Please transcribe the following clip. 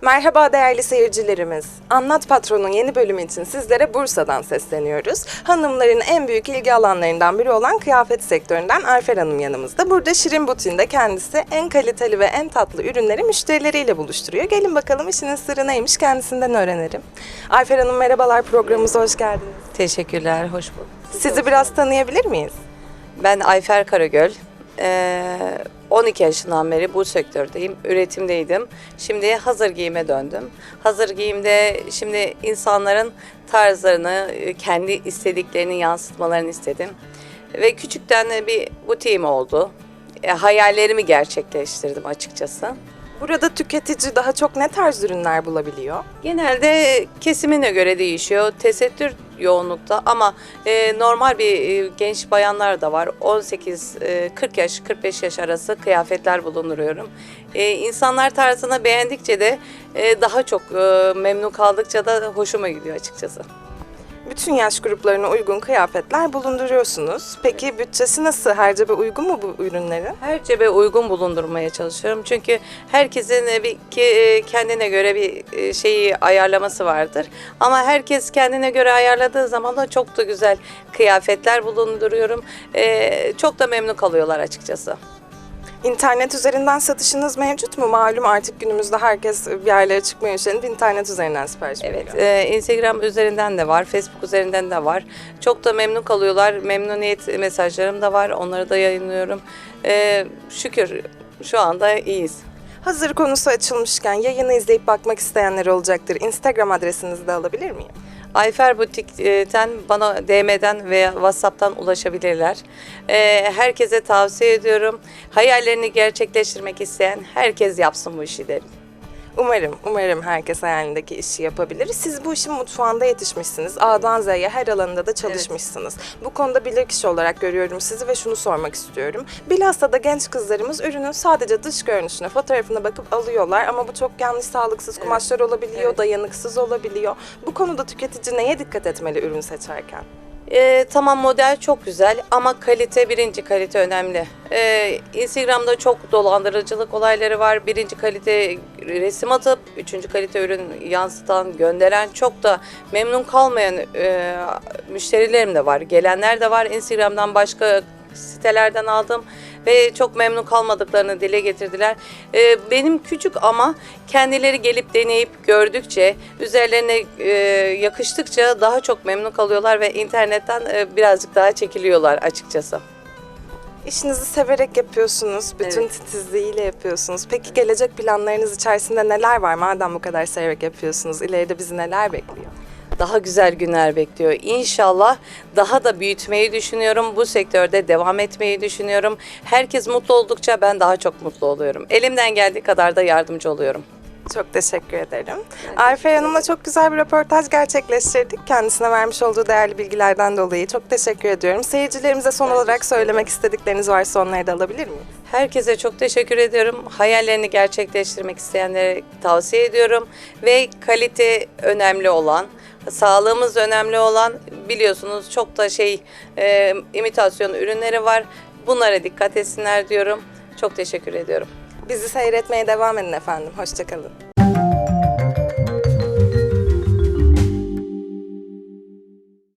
Merhaba değerli seyircilerimiz. Anlat Patron'un yeni bölümü için sizlere Bursa'dan sesleniyoruz. Hanımların en büyük ilgi alanlarından biri olan kıyafet sektöründen Ayfer Hanım yanımızda. Burada Şirin Butiği'nde kendisi en kaliteli ve en tatlı ürünleri müşterileriyle buluşturuyor. Gelin bakalım işinin sırrı neymiş kendisinden öğrenelim. Ayfer Hanım merhabalar programımıza hoş geldiniz. Teşekkürler, hoş bulduk. Sizi biraz tanıyabilir miyiz? Ben Ayfer Karagöl. Ee, 12 yaşından beri bu sektördeyim, üretimdeydim. Şimdi hazır giyime döndüm. Hazır giyimde şimdi insanların tarzlarını, e, kendi istediklerini yansıtmalarını istedim. Ve küçükten de bir butiğim oldu. E, hayallerimi gerçekleştirdim açıkçası. Burada tüketici daha çok ne tarz ürünler bulabiliyor? Genelde kesimine göre değişiyor. Tesettür yoğunlukta ama e, normal bir e, genç bayanlar da var. 18 e, 40 yaş 45 yaş arası kıyafetler bulunduruyorum. E, insanlar tarzını beğendikçe de e, daha çok e, memnun kaldıkça da hoşuma gidiyor açıkçası. Bütün yaş gruplarına uygun kıyafetler bulunduruyorsunuz. Peki bütçesi nasıl? Her cebe uygun mu bu ürünlerin? Her cebe uygun bulundurmaya çalışıyorum. Çünkü herkesin e, bir e, kendine göre bir e, şeyi ayarlaması vardır. Ama herkes kendine göre ayarladığı zaman da çok da güzel kıyafetler bulunduruyorum. Çok da memnun kalıyorlar açıkçası. İnternet üzerinden satışınız mevcut mu? Malum artık günümüzde herkes bir yerlere çıkmaya üşenip internet üzerinden sipariş Evet, veriyor. e, Instagram üzerinden de var, Facebook üzerinden de var. Çok da memnun kalıyorlar. Memnuniyet mesajlarım da var. Onları da yayınlıyorum. E, şükür şu anda iyiyiz. Hazır konusu açılmışken yayını izleyip bakmak isteyenler olacaktır. Instagram adresinizi de alabilir miyim? Ayfer Butik'ten bana DM'den veya WhatsApp'tan ulaşabilirler. Ee, herkese tavsiye ediyorum. Hayallerini gerçekleştirmek isteyen herkes yapsın bu işi derim. Umarım, umarım herkes hayalindeki işi yapabilir. Siz bu işin mutfağında yetişmişsiniz. A'dan Z'ye her alanında da çalışmışsınız. Bu konuda bilirkişi olarak görüyorum sizi ve şunu sormak istiyorum. Bilhassa da genç kızlarımız ürünün sadece dış görünüşüne, fotoğrafına bakıp alıyorlar ama bu çok yanlış, sağlıksız kumaşlar olabiliyor, Evet. dayanıksız olabiliyor. Bu konuda tüketici neye dikkat etmeli ürün seçerken? Ee, tamam model çok güzel ama kalite birinci kalite önemli. Ee, Instagram'da çok dolandırıcılık olayları var. Birinci kalite resim atıp üçüncü kalite ürün yansıtan, gönderen çok da memnun kalmayan e, müşterilerim de var. Gelenler de var. Instagram'dan başka sitelerden aldım ve çok memnun kalmadıklarını dile getirdiler. Ee, benim küçük ama kendileri gelip deneyip gördükçe, üzerlerine e, yakıştıkça daha çok memnun kalıyorlar ve internetten e, birazcık daha çekiliyorlar açıkçası. İşinizi severek yapıyorsunuz, bütün Evet. titizliğiyle yapıyorsunuz. Peki gelecek planlarınız içerisinde neler var? Madem bu kadar severek yapıyorsunuz, ileride bizi neler bekliyor? Daha güzel günler bekliyor. İnşallah daha da büyütmeyi düşünüyorum. Bu sektörde devam etmeyi düşünüyorum. Herkes mutlu oldukça ben daha çok mutlu oluyorum. Elimden geldiği kadar da yardımcı oluyorum. Çok teşekkür ederim. Ayfer Hanım'la çok güzel bir röportaj gerçekleştirdik. Kendisine vermiş olduğu değerli bilgilerden dolayı çok teşekkür ediyorum. Seyircilerimize son olarak söylemek istedikleriniz varsa onları da alabilir miyim? Herkese çok teşekkür ediyorum. Hayallerini gerçekleştirmek isteyenlere tavsiye ediyorum. Ve kalite önemli olan, sağlığımız önemli olan biliyorsunuz çok da şey e, imitasyon ürünleri var. Bunlara dikkat etsinler diyorum. Çok teşekkür ediyorum. Bizi seyretmeye devam edin efendim. Hoşçakalın.